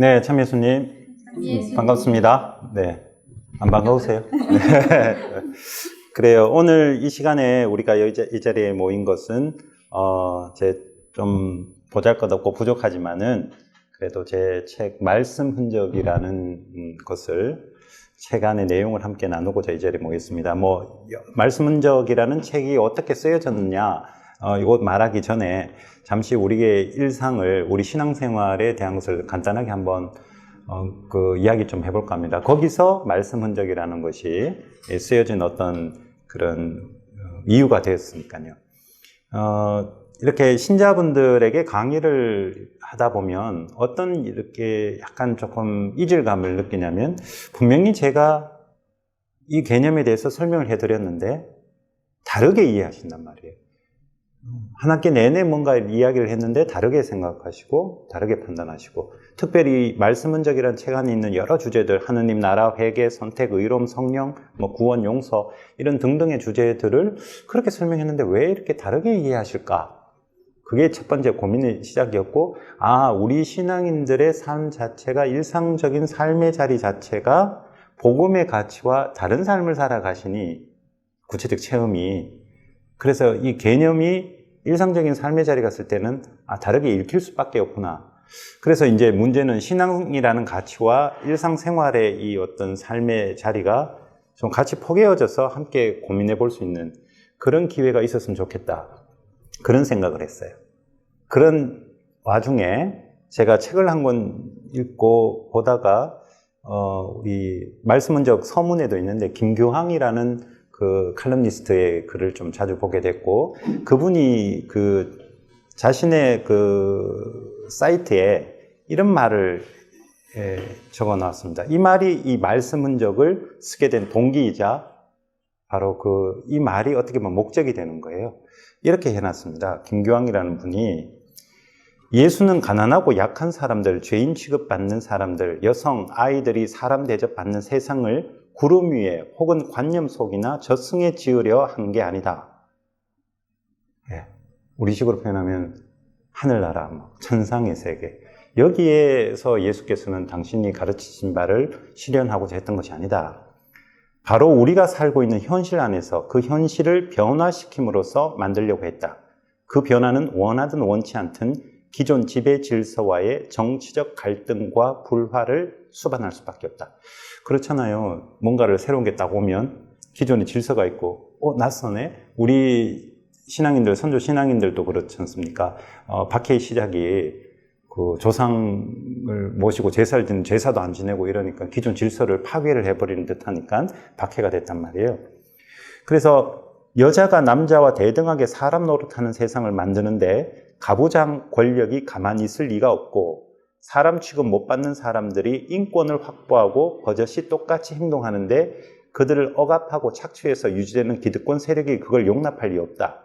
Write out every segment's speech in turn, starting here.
네, 참예수님 반갑습니다. 네, 안 반가우세요? 네. 그래요. 오늘 이 시간에 우리가 이, 자- 자리에 모인 것은 어, 제 좀 보잘 것 없고 부족하지만은 그래도 제 책 말씀 흔적이라는 음, 것을 책 안의 내용을 함께 나누고자 이 자리에 모였습니다. 뭐 여- 말씀 흔적이라는 책이 어떻게 쓰여졌느냐 어, 이거 말하기 전에 잠시 우리의 일상을 우리 신앙생활에 대한 것을 간단하게 한번 어, 그 이야기 좀 해볼까 합니다. 거기서 말씀 흔적이라는 것이 예, 쓰여진 어떤 그런 어, 이유가 되었으니까요. 어, 이렇게 신자분들에게 강의를 하다 보면 어떤 이렇게 약간 조금 이질감을 느끼냐면 분명히 제가 이 개념에 대해서 설명을 해드렸는데 다르게 이해하신단 말이에요. 한 학기 내내 뭔가 이야기를 했는데 다르게 생각하시고 다르게 판단하시고 특별히 말씀 흔적이라는 책 안에 있는 여러 주제들 하느님 나라 회개 선택 의로움 성령 뭐 구원 용서 이런 등등의 주제들을 그렇게 설명했는데 왜 이렇게 다르게 이해하실까? 그게 첫 번째 고민의 시작이었고 아 우리 신앙인들의 삶 자체가 일상적인 삶의 자리 자체가 복음의 가치와 다른 삶을 살아가시니 구체적 체험이 그래서 이 개념이 일상적인 삶의 자리 갔을 때는 아, 다르게 읽힐 수밖에 없구나. 그래서 이제 문제는 신앙이라는 가치와 일상생활의 이 어떤 삶의 자리가 좀 같이 포개어져서 함께 고민해 볼 수 있는 그런 기회가 있었으면 좋겠다. 그런 생각을 했어요. 그런 와중에 제가 책을 한 권 읽고 보다가 어, 우리 말씀 흔적 서문에도 있는데 김교황이라는 그 칼럼니스트의 글을 좀 자주 보게 됐고 그분이 그 자신의 그 사이트에 이런 말을 예, 적어 놨습니다. 이 말이 이 말씀 흔적을 쓰게 된 동기이자 바로 그 이 말이 어떻게 보면 목적이 되는 거예요. 이렇게 해놨습니다. 김교황이라는 분이 예수는 가난하고 약한 사람들, 죄인 취급받는 사람들, 여성, 아이들이 사람 대접받는 세상을 구름 위에 혹은 관념 속이나 저승에 지으려 한 게 아니다. 예, 우리식으로 표현하면 하늘나라, 뭐 천상의 세계. 여기에서 예수께서는 당신이 가르치신 바를 실현하고자 했던 것이 아니다. 바로 우리가 살고 있는 현실 안에서 그 현실을 변화시킴으로써 만들려고 했다. 그 변화는 원하든 원치 않든 기존 지배 질서와의 정치적 갈등과 불화를 수반할 수밖에 없다. 그렇잖아요. 뭔가를 새로운 게 딱 오면 기존의 질서가 있고, 어, 낯서네? 우리 신앙인들, 선조 신앙인들도 그렇지 않습니까? 어, 박해의 시작이 그 조상을 모시고 제사를 드는 제사도 안 지내고 이러니까 기존 질서를 파괴를 해버리는 듯 하니까 박해가 됐단 말이에요. 그래서 여자가 남자와 대등하게 사람 노릇하는 세상을 만드는데 가부장 권력이 가만히 있을 리가 없고 사람 취급 못 받는 사람들이 인권을 확보하고 버젓이 똑같이 행동하는데 그들을 억압하고 착취해서 유지되는 기득권 세력이 그걸 용납할 리 없다.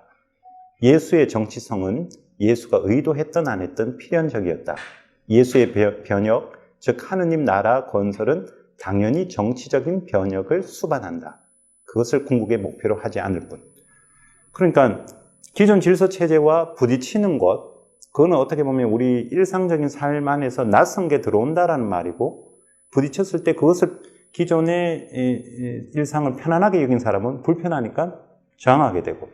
예수의 정치성은 예수가 의도했던 안 했던 필연적이었다. 예수의 변- 변혁, 즉 하느님 나라 건설은 당연히 정치적인 변혁을 수반한다. 그것을 궁극의 목표로 하지 않을 뿐. 그러니까 기존 질서 체제와 부딪히는 것, 그거는 어떻게 보면 우리 일상적인 삶 안에서 낯선 게 들어온다라는 말이고, 부딪혔을 때 그것을 기존의 일상을 편안하게 여긴 사람은 불편하니까 저항하게 되고,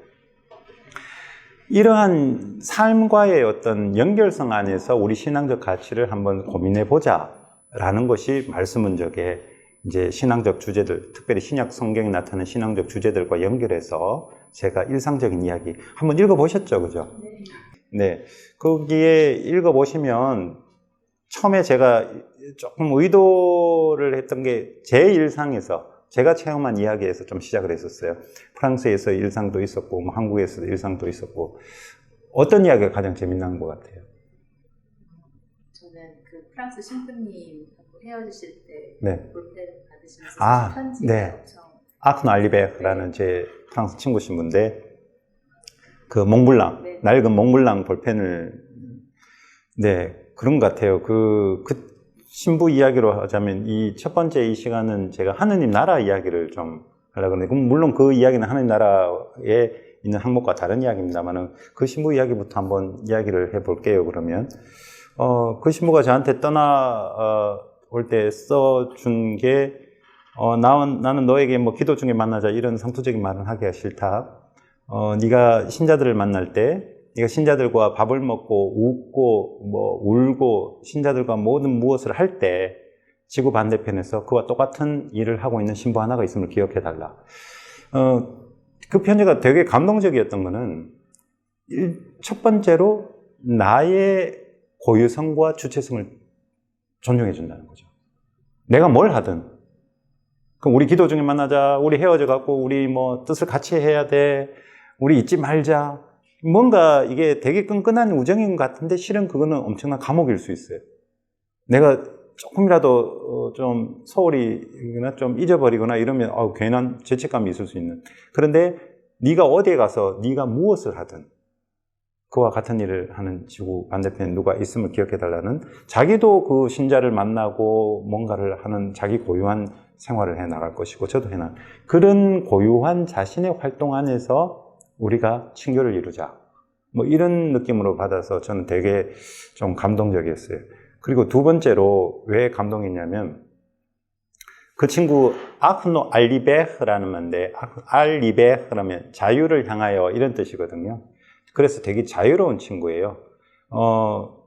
이러한 삶과의 어떤 연결성 안에서 우리 신앙적 가치를 한번 고민해 보자라는 것이 말씀 흔적의 이제 신앙적 주제들, 특별히 신약 성경에 나타나는 신앙적 주제들과 연결해서 제가 일상적인 이야기 한번 읽어보셨죠, 그죠? 네. 거기에 읽어보시면 처음에 제가 조금 의도를 했던 게 제 일상에서 제가 체험한 이야기에서 좀 시작을 했었어요. 프랑스에서 일상도 있었고, 뭐 한국에서도 일상도 있었고, 어떤 이야기가 가장 재미난 것 같아요? 저는 그 프랑스 신부님하고 헤어지실 때 네. 볼펜 받으시면서 아, 편지가 네. 엄청 아크노 알리베라는 제 프랑스 친구 신부인데 그 몽블랑 네. 낡은 몽블랑 볼펜을 네 그런 것 같아요. 그, 그 신부 이야기로 하자면 이 첫 번째 이 시간은 제가 하느님 나라 이야기를 좀 하려고 하는데 그럼 물론 그 이야기는 하느님 나라에 있는 항목과 다른 이야기입니다만은 그 신부 이야기부터 한번 이야기를 해볼게요. 그러면 어, 그 신부가 저한테 떠나 어, 올때 써준 게 어, 나, 나는 너에게 뭐 기도 중에 만나자 이런 상투적인 말은 하기가 싫다. 어, 네가 신자들을 만날 때 네가 신자들과 밥을 먹고 웃고 뭐 울고 신자들과 모든 무엇을 할 때 지구 반대편에서 그와 똑같은 일을 하고 있는 신부 하나가 있음을 기억해 달라. 어, 그 편지가 되게 감동적이었던 일- 첫 번째로 나의 고유성과 주체성을 존중해 준다는 거죠. 내가 뭘 하든 그럼 우리 기도 중에 만나자. 우리 헤어져 갖고 우리 뭐 뜻을 같이 해야 돼. 우리 잊지 말자. 뭔가 이게 되게 끈끈한 우정인 것 같은데 실은 그거는 엄청난 감옥일 수 있어요. 내가 조금이라도 어, 좀 소홀히나 좀 잊어버리거나 이러면 어, 괜한 죄책감이 있을 수 있는. 그런데 네가 어디에 가서 네가 무엇을 하든 그와 같은 일을 하는 지구 반대편에 누가 있음을 기억해 달라는 자기도 그 신자를 만나고 뭔가를 하는 자기 고유한 생활을 해 나갈 것이고 저도 해 나. 그런 고유한 자신의 활동 안에서 우리가 친교를 이루자. 뭐 이런 느낌으로 받아서 저는 되게 좀 감동적이었어요. 그리고 두 번째로 왜 감동했냐면 그 친구 아흐노 알리베흐라는 말인데 알리베흐라면 자유를 향하여 이런 뜻이거든요. 그래서 되게 자유로운 친구예요. 어,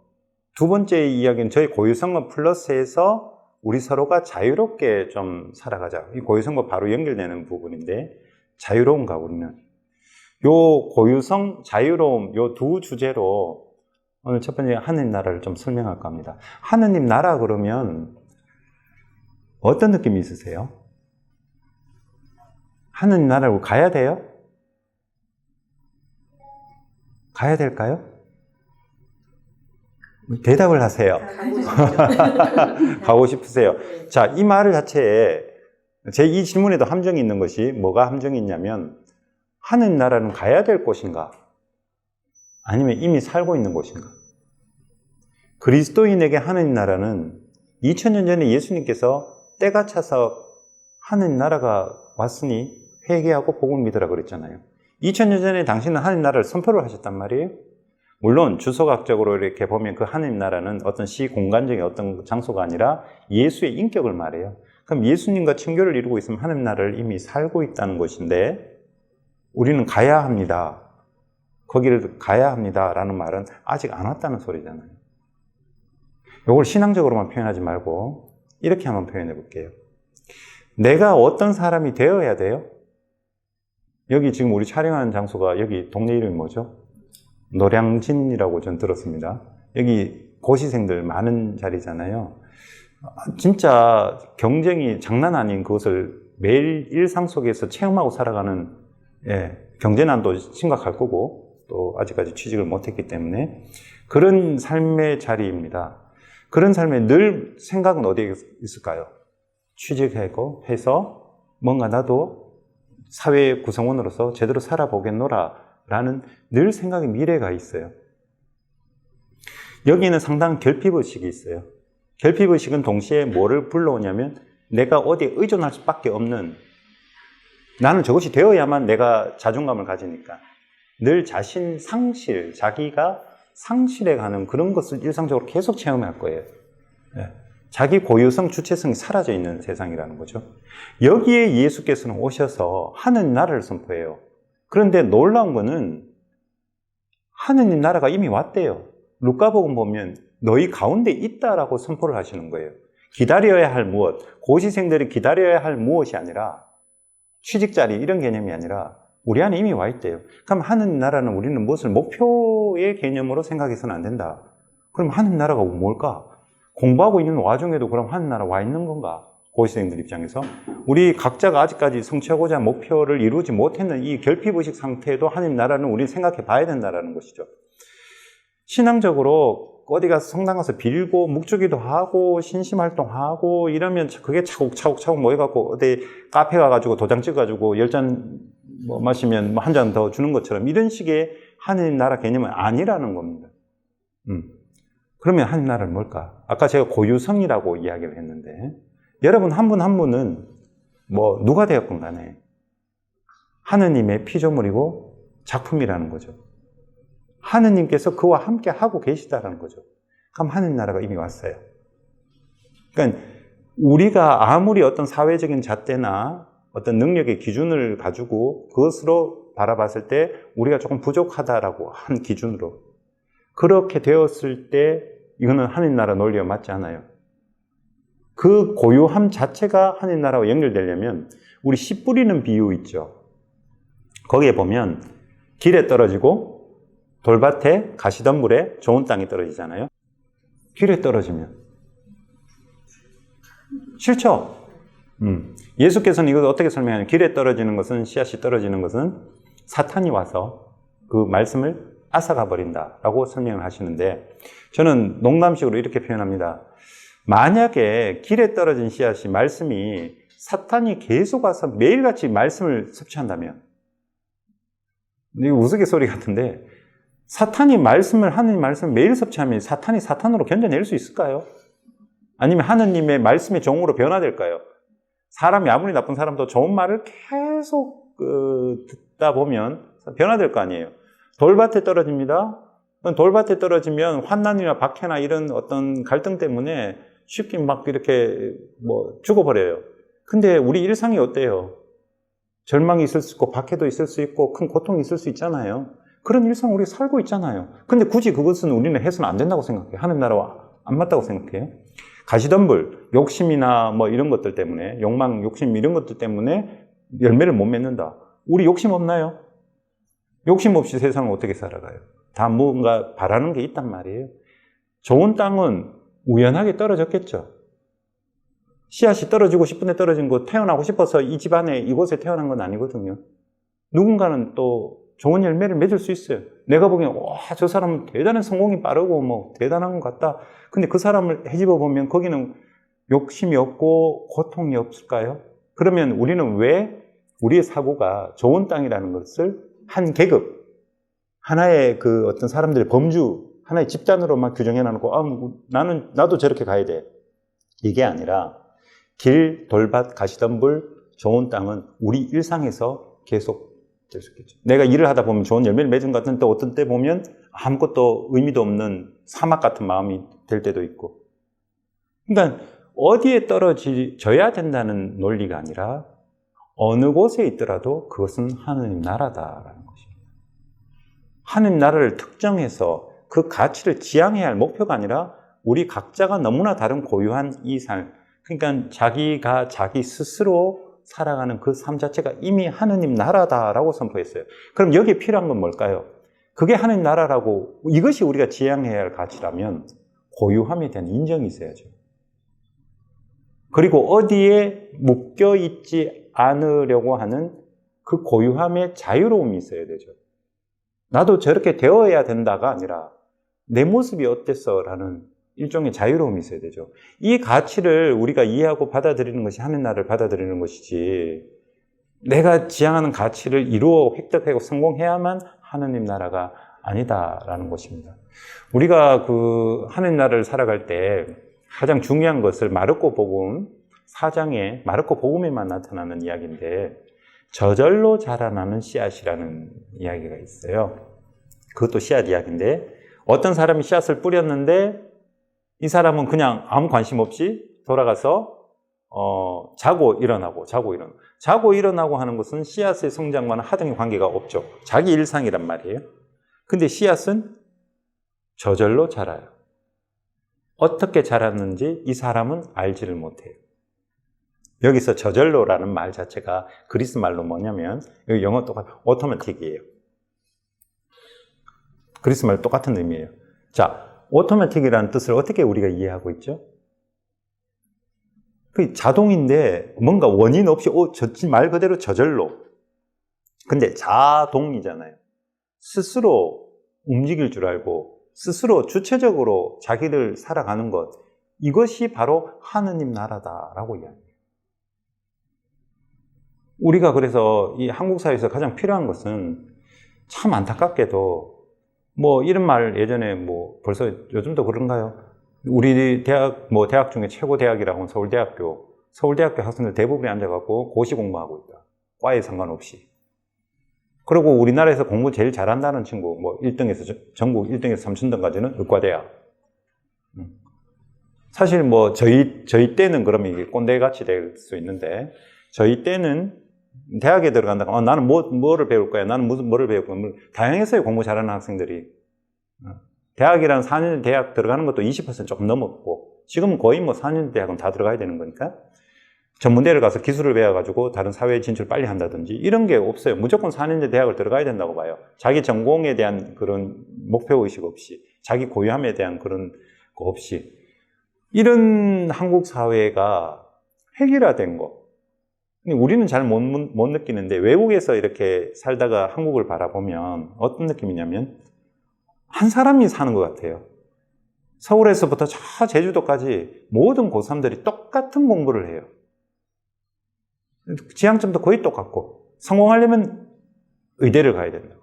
두 번째 이야기는 저희 고유성과 플러스해서 우리 서로가 자유롭게 좀 살아가자. 이 고유성과 바로 연결되는 부분인데 자유로운가 우리는? 요 고유성, 자유로움 요 두 주제로 오늘 첫 번째 하느님 나라를 좀 설명할까 합니다. 하느님 나라 그러면 어떤 느낌이 있으세요? 하느님 나라로 가야 돼요? 가야 될까요? 대답을 하세요. 가고 싶으세요. 네. 자, 이 말 자체에 제 이 질문에도 함정이 있는 것이 뭐가 함정이 있냐면 하는 나라는 가야 될 곳인가? 아니면 이미 살고 있는 곳인가? 그리스도인에게 하는 나라는 2000년 전에 예수님께서 때가 차서 하는 나라가 왔으니 회개하고 복음을 믿으라 그랬잖아요. 2000년 전에 당신은 하는 나라를 선포를 하셨단 말이에요. 물론 주소각적으로 이렇게 보면 그 하나님 나라는 어떤 시 공간적인 어떤 장소가 아니라 예수의 인격을 말해요. 그럼 예수님과 친교를 이루고 있으면 하나님 나라를 이미 살고 있다는 것인데 우리는 가야 합니다. 거기를 가야 합니다라는 말은 아직 안 왔다는 소리잖아요. 이걸 신앙적으로만 표현하지 말고 이렇게 한번 표현해 볼게요. 내가 어떤 사람이 되어야 돼요? 여기 지금 우리 촬영하는 장소가 여기 동네 이름이 뭐죠? 노량진이라고 전 들었습니다. 여기 고시생들 많은 자리잖아요. 아, 진짜 경쟁이 장난 아닌 그것을 매일 일상 속에서 체험하고 살아가는 예, 경제난도 심각할 거고 또 아직까지 취직을 못했기 때문에 그런 삶의 자리입니다. 그런 삶에 늘 생각은 어디에 있을까요? 취직하고 해서 뭔가 나도 사회 구성원으로서 제대로 살아보겠노라 라는 늘 생각의 미래가 있어요. 여기는 상당한 결핍의식이 있어요. 결핍의식은 동시에 뭐를 불러오냐면 내가 어디에 의존할 수밖에 없는 나는 저것이 되어야만 내가 자존감을 가지니까 늘 자신 상실, 자기가 상실해 가는 그런 것을 일상적으로 계속 체험할 거예요. 예. 자기 고유성, 주체성이 사라져 있는 세상이라는 거죠. 여기에 예수께서는 오셔서 하는 나라를 선포해요. 그런데 놀라운 거는 하느님 나라가 이미 왔대요. 루카복음 보면 너희 가운데 있다라고 선포를 하시는 거예요. 기다려야 할 무엇, 고시생들이 기다려야 할 무엇이 아니라 취직 자리 이런 개념이 아니라 우리 안에 이미 와 있대요. 그럼 하느님 나라는 우리는 무엇을 목표의 개념으로 생각해서는 안 된다. 그럼 하느님 나라가 뭘까? 공부하고 있는 와중에도 그럼 하느님 나라 와 있는 건가? 고시생들 입장에서 우리 각자가 아직까지 성취하고자 한 목표를 이루지 못했는 이 결핍의식 상태에도 하나님 나라는 우리 생각해 봐야 된다는 것이죠. 신앙적으로 어디 가서 성당 가서 빌고 묵주기도 하고 신심 활동하고 이러면 그게 차곡차곡차곡 모여갖고 어디 카페 가가지고 도장 찍어가지고 열 잔 뭐 마시면 한 잔 더 주는 것처럼 이런 식의 하나님 나라 개념은 아니라는 겁니다. 음. 그러면 하나님 나라는 뭘까? 아까 제가 고유성이라고 이야기를 했는데 여러분 한 분한 분은 뭐 누가 되었건 간에 하느님의 피조물이고 작품이라는 거죠. 하느님께서 그와 함께 하고 계시다라는 거죠. 그럼 하나님 나라가 이미 왔어요. 그러니까 우리가 아무리 어떤 사회적인 잣대나 어떤 능력의 기준을 가지고 그것으로 바라봤을 때 우리가 조금 부족하다라고 한 기준으로 그렇게 되었을 때 이거는 하나님 나라 논리와 맞지 않아요. 그 고요함 자체가 하나님 나라와 연결되려면 우리 씨 뿌리는 비유 있죠. 거기에 보면 길에 떨어지고 돌밭에 가시덤불에 좋은 땅이 떨어지잖아요. 길에 떨어지면 싫죠? 음. 예수께서는 이걸 어떻게 설명하냐면 길에 떨어지는 것은 씨앗이 떨어지는 것은 사탄이 와서 그 말씀을 앗아가 버린다라고 설명을 하시는데 저는 농담식으로 이렇게 표현합니다. 만약에 길에 떨어진 씨앗이 말씀이 사탄이 계속 와서 매일같이 말씀을 섭취한다면 이거 우스갯소리 같은데 사탄이 말씀을 하느님 말씀을 매일 섭취하면 사탄이 사탄으로 견뎌낼 수 있을까요? 아니면 하느님의 말씀의 종으로 변화될까요? 사람이 아무리 나쁜 사람도 좋은 말을 계속 그, 듣다 보면 변화될 거 아니에요. 돌밭에 떨어집니다. 돌밭에 떨어지면 환난이나 박해나 이런 어떤 갈등 때문에 쉽게 막 이렇게 뭐 죽어버려요. 근데 우리 일상이 어때요? 절망이 있을 수 있고 박해도 있을 수 있고 큰 고통이 있을 수 있잖아요. 그런 일상 우리 살고 있잖아요. 근데 굳이 그것은 우리는 해서는 안 된다고 생각해요. 하는 나라와 안 맞다고 생각해요. 가시덤불, 욕심이나 뭐 이런 것들 때문에, 욕망, 욕심 이런 것들 때문에 열매를 못 맺는다. 우리 욕심 없나요? 욕심 없이 세상을 어떻게 살아가요? 다 뭔가 바라는 게 있단 말이에요. 좋은 땅은 우연하게 떨어졌겠죠. 씨앗이 떨어지고 싶은데 떨어진 거 태어나고 싶어서 이 집안에 이곳에 태어난 건 아니거든요. 누군가는 또 좋은 열매를 맺을 수 있어요. 내가 보기엔 와, 저 사람은 대단한 성공이 빠르고 뭐 대단한 것 같다. 근데 그 사람을 헤집어 보면 거기는 욕심이 없고 고통이 없을까요? 그러면 우리는 왜 우리의 사고가 좋은 땅이라는 것을 한 계급, 하나의 그 어떤 사람들의 범주, 하나의 집단으로만 규정해 놔놓고, 아, 나는, 나도 저렇게 가야 돼. 이게 아니라 길, 돌밭, 가시덤불, 좋은 땅은 우리 일상에서 계속 될 수 있겠죠. 내가 일을 하다 보면 좋은 열매를 맺은 것 같은 또 어떤 때 보면 아무것도 의미도 없는 사막 같은 마음이 될 때도 있고. 그러니까 어디에 떨어져야 된다는 논리가 아니라 어느 곳에 있더라도 그것은 하느님 나라다라는 것입니다. 하느님 나라를 특정해서 그 가치를 지향해야 할 목표가 아니라 우리 각자가 너무나 다른 고유한 이 삶, 그러니까 자기가 자기 스스로 살아가는 그 삶 자체가 이미 하느님 나라다라고 선포했어요. 그럼 여기에 필요한 건 뭘까요? 그게 하느님 나라라고 이것이 우리가 지향해야 할 가치라면 고유함에 대한 인정이 있어야죠. 그리고 어디에 묶여 있지 않으려고 하는 그 고유함의 자유로움이 있어야 되죠. 나도 저렇게 되어야 된다가 아니라 내 모습이 어땠어? 라는 일종의 자유로움이 있어야 되죠. 이 가치를 우리가 이해하고 받아들이는 것이 하는 나를 받아들이는 것이지, 내가 지향하는 가치를 이루어 획득하고 성공해야만 하느님 나라가 아니다라는 것입니다. 우리가 그 하느님 나라를 살아갈 때 가장 중요한 것을 마르코 복음 4장에 마르코 복음에만 나타나는 이야기인데 저절로 자라나는 씨앗이라는 이야기가 있어요. 그것도 씨앗 이야기인데 어떤 사람이 씨앗을 뿌렸는데 이 사람은 그냥 아무 관심 없이 돌아가서 어, 자고 일어나고 자고 일어나고 자고 일어나고 하는 것은 씨앗의 성장과는 하등의 관계가 없죠. 자기 일상이란 말이에요. 근데 씨앗은 저절로 자라요. 어떻게 자랐는지 이 사람은 알지를 못해요. 여기서 저절로라는 말 자체가 그리스 말로 뭐냐면 여기 영어 똑같 오토매틱이에요. 그리스 말 똑같은 의미예요. 자, 오토매틱이라는 뜻을 어떻게 우리가 이해하고 있죠? 그 자동인데 뭔가 원인 없이 어, 말 그대로 저절로. 근데 자동이잖아요. 스스로 움직일 줄 알고 스스로 주체적으로 자기를 살아가는 것. 이것이 바로 하느님 나라다라고 이야기해요. 우리가 그래서 이 한국 사회에서 가장 필요한 것은 참 안타깝게도 뭐 이런 말 예전에 뭐 벌써 요즘도 그런가요? 우리 대학 뭐 대학 중에 최고 대학이라고 하면 서울대학교 서울대학교 학생들 대부분이 앉아갖고 고시 공부하고 있다. 과에 상관없이. 그리고 우리나라에서 공부 제일 잘한다는 친구 뭐 1등에서 전국 1등에서 3천등까지는 의과대학. 음. 사실 뭐 저희 저희 때는 그러면 이게 꼰대 같이 될 수 있는데 저희 때는 대학에 들어간다고 어, 나는 뭐 뭐를 배울 거야 나는 무슨 뭐를 배울 거야 뭐 다양했어요 공부 잘하는 학생들이 어. 대학이란 4년 대학 들어가는 것도 20% 조금 넘었고 지금은 거의 뭐 4년 대학은 다 들어가야 되는 거니까 전문대를 가서 기술을 배워가지고 다른 사회에 진출 빨리 한다든지 이런 게 없어요. 무조건 4년제 대학을 들어가야 된다고 봐요. 자기 전공에 대한 그런 목표 의식 없이 자기 고유함에 대한 그런 거 없이 이런 한국 사회가 획일화된 거. 우리는 잘 못 못 느끼는데 외국에서 이렇게 살다가 한국을 바라보면 어떤 느낌이냐면 한 사람이 사는 것 같아요. 서울에서부터 저 제주도까지 모든 고3들이 똑같은 공부를 해요. 지향점도 거의 똑같고 성공하려면 의대를 가야 된다.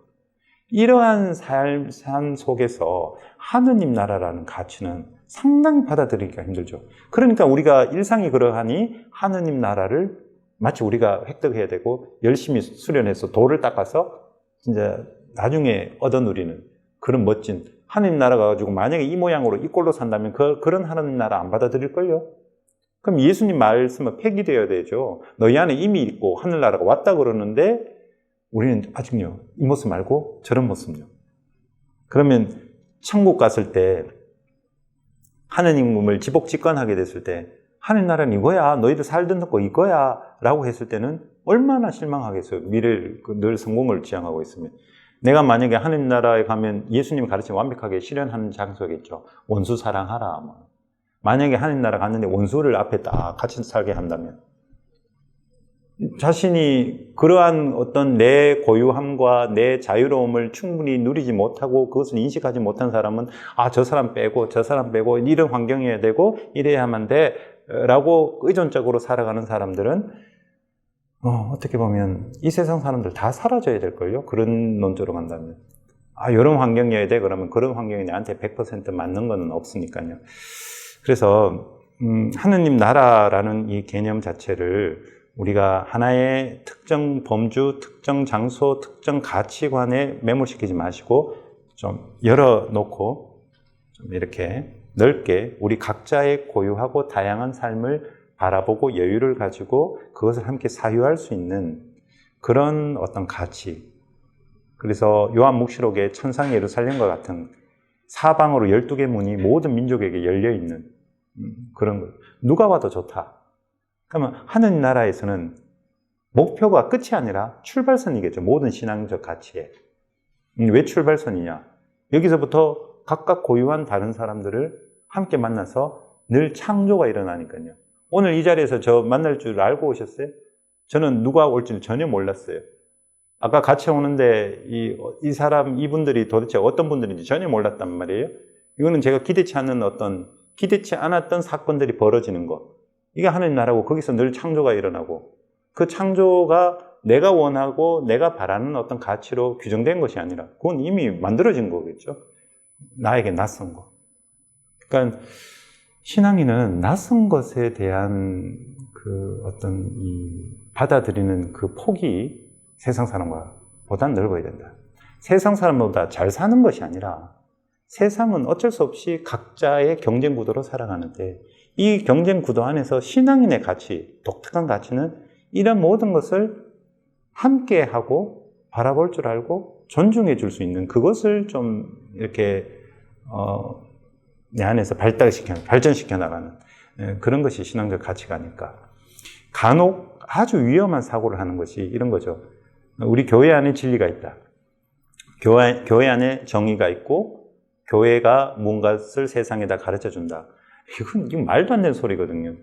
이러한 삶, 삶 속에서 하느님 나라라는 가치는 상당히 받아들이기가 힘들죠. 그러니까 우리가 일상이 그러하니 하느님 나라를 마치 우리가 획득해야 되고 열심히 수련해서 돌을 닦아서 진짜 나중에 얻어 누리는 그런 멋진 하느님 나라가 가지고 만약에 이 모양으로 이 꼴로 산다면 그, 그런 하느님 나라 안 받아들일걸요? 그럼 예수님 말씀은 폐기되어야 되죠. 너희 안에 이미 있고 하늘나라가 왔다 그러는데 우리는 아직요. 이 모습 말고 저런 모습요. 그러면 천국 갔을 때 하느님을 지복직관하게 됐을 때 하늘나라는 이거야. 너희들 살던 거 이거야. 라고 했을 때는 얼마나 실망하겠어요. 미래를 그늘 성공을 지향하고 있으면. 내가 만약에 하늘나라에 가면 예수님 가르침 완벽하게 실현하는 장소겠죠. 원수 사랑하라. 뭐. 만약에 하늘나라 갔는데 원수를 앞에 딱 같이 살게 한다면 자신이 그러한 어떤 내 고유함과 내 자유로움을 충분히 누리지 못하고 그것을 인식하지 못한 사람은 아 저 사람 빼고 저 사람 빼고 이런 환경이어야 되고 이래야만 돼 라고 의존적으로 살아가는 사람들은 어, 어떻게 보면 이 세상 사람들 다 사라져야 될걸요? 그런 논조로 간다면. 아 이런 환경이어야 돼? 그러면 그런 환경이 나한테 100% 맞는 거는 없으니까요. 그래서 음, 하느님 나라라는 이 개념 자체를 우리가 하나의 특정 범주, 특정 장소, 특정 가치관에 매몰시키지 마시고 좀 열어놓고 좀 이렇게 넓게 우리 각자의 고유하고 다양한 삶을 바라보고 여유를 가지고 그것을 함께 사유할 수 있는 그런 어떤 가치. 그래서 요한 묵시록의 천상 예루살렘과 같은 사방으로 12개 문이 모든 민족에게 열려 있는 음, 그런 거. 누가 봐도 좋다. 그러면 하는 나라에서는 목표가 끝이 아니라 출발선이겠죠. 모든 신앙적 가치에. 음, 왜 출발선이냐? 여기서부터 각각 고유한 다른 사람들을 함께 만나서 늘 창조가 일어나니까요. 오늘 이 자리에서 저 만날 줄 알고 오셨어요? 저는 누가 올지는 전혀 몰랐어요. 아까 같이 오는데 이, 이 사람, 이분들이 도대체 어떤 분들인지 전혀 몰랐단 말이에요. 이거는 제가 기대치 않는 어떤, 기대치 않았던 사건들이 벌어지는 것. 이게 하나님 나라고 거기서 늘 창조가 일어나고 그 창조가 내가 원하고 내가 바라는 어떤 가치로 규정된 것이 아니라 그건 이미 만들어진 거겠죠. 나에게 낯선 거. 그러니까 신앙인은 낯선 것에 대한 그 어떤 이 받아들이는 그 폭이 세상 사람과 보다 넓어야 된다. 세상 사람보다 잘 사는 것이 아니라 세상은 어쩔 수 없이 각자의 경쟁 구도로 살아가는데 이 경쟁 구도 안에서 신앙인의 가치, 독특한 가치는 이런 모든 것을 함께 하고 바라볼 줄 알고 존중해 줄 수 있는 그것을 좀 이렇게 어, 내 안에서 발달시켜 발전시켜 나가는 예, 그런 것이 신앙적 가치가 아닐까. 간혹 아주 위험한 사고를 하는 것이 이런 거죠. 우리 교회 안에 진리가 있다. 교회, 교회 안에 정의가 있고 교회가 뭔가를 세상에다 가르쳐 준다. 이건, 이건 말도 안 되는 소리거든요.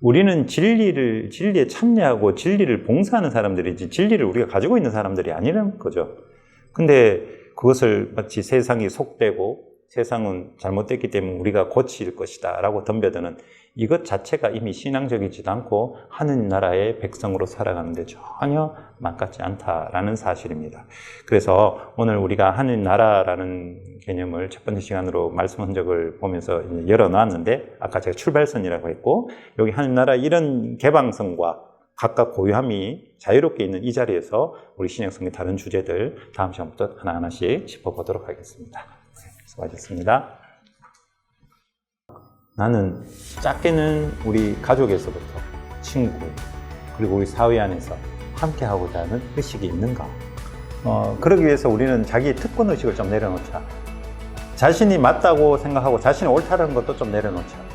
우리는 진리를, 진리에 참여하고 진리를 봉사하는 사람들이지 진리를 우리가 가지고 있는 사람들이 아니라는 거죠. 근데 그것을 마치 세상이 속되고 세상은 잘못됐기 때문에 우리가 고칠 것이다 라고 덤벼드는 이것 자체가 이미 신앙적이지도 않고 하느님 나라의 백성으로 살아가는데 전혀 맞같지 않다라는 사실입니다. 그래서 오늘 우리가 하느님 나라라는 개념을 첫 번째 시간으로 말씀 흔적을 보면서 열어놨는데 아까 제가 출발선이라고 했고 여기 하느님 나라 이런 개방성과 각각 고유함이 자유롭게 있는 이 자리에서 우리 신약성의 다른 주제들 다음 시간부터 하나하나씩 짚어보도록 하겠습니다. 네, 수고하셨습니다. 나는 작게는 우리 가족에서부터 친구 그리고 우리 사회 안에서 함께 하고자 하는 의식이 있는가? 어, 그러기 위해서 우리는 자기 특권 의식을 좀 내려놓자. 자신이 맞다고 생각하고 자신이 옳다는 것도 좀 내려놓자.